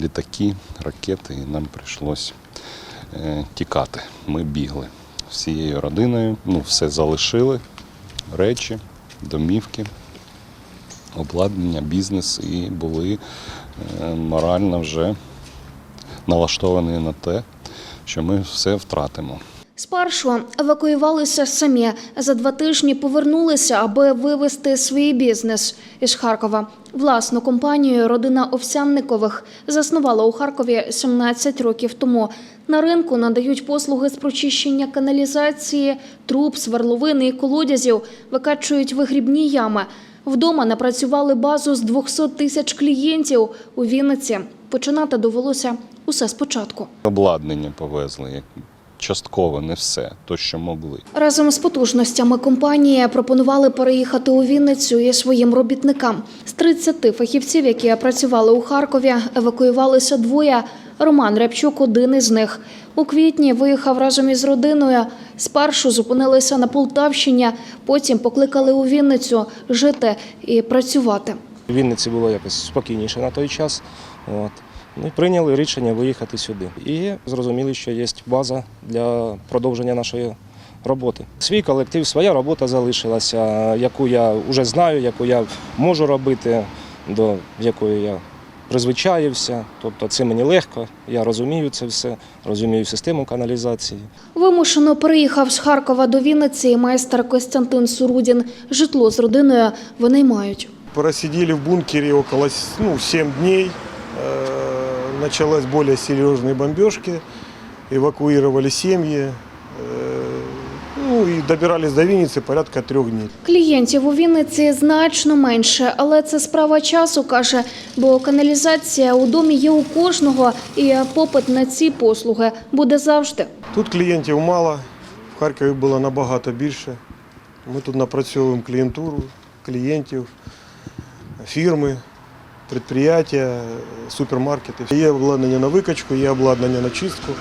літаки, ракети, і нам прийшлось е, тікати. Ми бігли всією родиною, ну, все залишили, речі, домівки, обладнання, бізнес і були е, морально вже налаштовані на те, що ми все втратимо. Спершу евакуювалися самі. За два тижні повернулися, аби вивести свій бізнес із Харкова. Власну компанію родина Овсянникових заснувала у Харкові 17 років тому. На ринку надають послуги з прочищення каналізації, труб, сверловини і колодязів, викачують вигрібні ями. Вдома напрацювали базу з 200 тисяч клієнтів у Вінниці. Починати довелося усе спочатку. Обладнання повезли, частково, не все, то, що могли. Разом з потужностями компанії пропонували переїхати у Вінницю і своїм робітникам. З 30 фахівців, які працювали у Харкові, евакуювалися двоє. Роман Рябчук – один із них. У квітні виїхав разом із родиною. Спершу зупинилися на Полтавщині, потім покликали у Вінницю жити і працювати. В Вінниці було якось спокійніше на той час. От. Ну, і прийняли рішення виїхати сюди. І зрозуміли, що є база для продовження нашої роботи. Свій колектив, своя робота залишилася, яку я вже знаю, яку я можу робити, до якої я призвичаївся. Тобто це мені легко, я розумію це все, розумію систему каналізації. Вимушено переїхав з Харкова до Вінниці і майстер Костянтин Сурудін. Житло з родиною вони мають. Просидели в бункере около ну, 7 дней Э, Началась более серьезные бомбежки. Эвакуировали семьи. Э, Ну и добирались до Винницы порядка трех дней. Клієнтів у Вінниці значно менше, але це справа часу, каже, бо каналізація у домі є у кожного, і попит на ці послуги буде завжди. Тут клієнтів мало, в Харкові було набагато більше. Ми тут напрацьовуємо клієнтуру, клієнтів, фірми, підприємства, супермаркети. Є обладнання на викачку, є обладнання на чистку,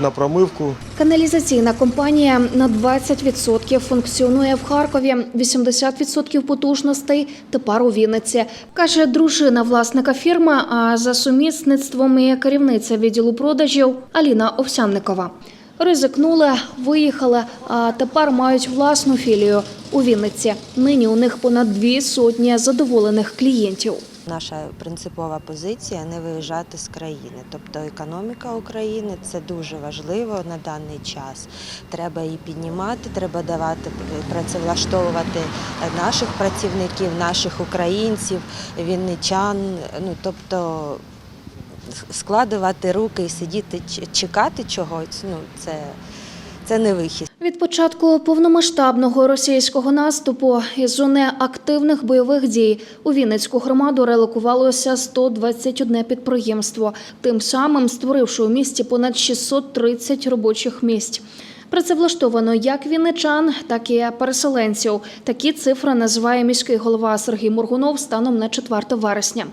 на промивку. Каналізаційна компанія на 20% функціонує в Харкові, 80% потужностей тепер у Вінниці. Каже дружина власника фірми, а за сумісництвом і керівниця відділу продажів Аліна Овсянникова. Ризикнули, виїхали, а тепер мають власну філію у Вінниці. Нині у них понад дві сотні задоволених клієнтів. Наша принципова позиція не виїжджати з країни. Тобто економіка України це дуже важливо на даний час. Треба її піднімати, треба давати працевлаштовувати наших працівників, наших українців, вінничан. Ну тобто складувати руки і сидіти чекати чогось. Ну це, це не вихід. Від початку повномасштабного російського наступу із зони активних бойових дій у Вінницьку громаду релокувалося 121 підприємство, тим самим створивши у місті понад 630 робочих місць. Працевлаштовано як вінничан, так і переселенців. Такі цифри називає міський голова Сергій Моргунов станом на 4 вересня.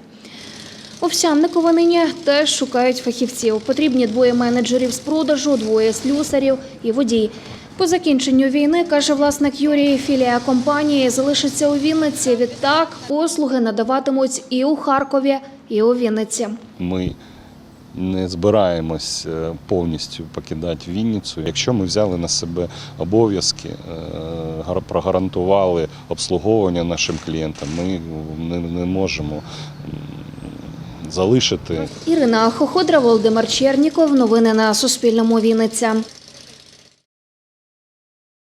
Овсянникова нині теж шукають фахівців. Потрібні двоє менеджерів з продажу, двоє слюсарів і водій. По закінченню війни, каже власник Юрій, філія компанії залишиться у Вінниці. Відтак послуги надаватимуть і у Харкові, і у Вінниці. Ми не збираємось е, повністю покидати Вінницю. Якщо ми взяли на себе обов'язки, е, прогарантували обслуговування нашим клієнтам, ми не, можемо залишити Ірина Хоходра, Володимир Черніков. Новини на Суспільному. Вінниця.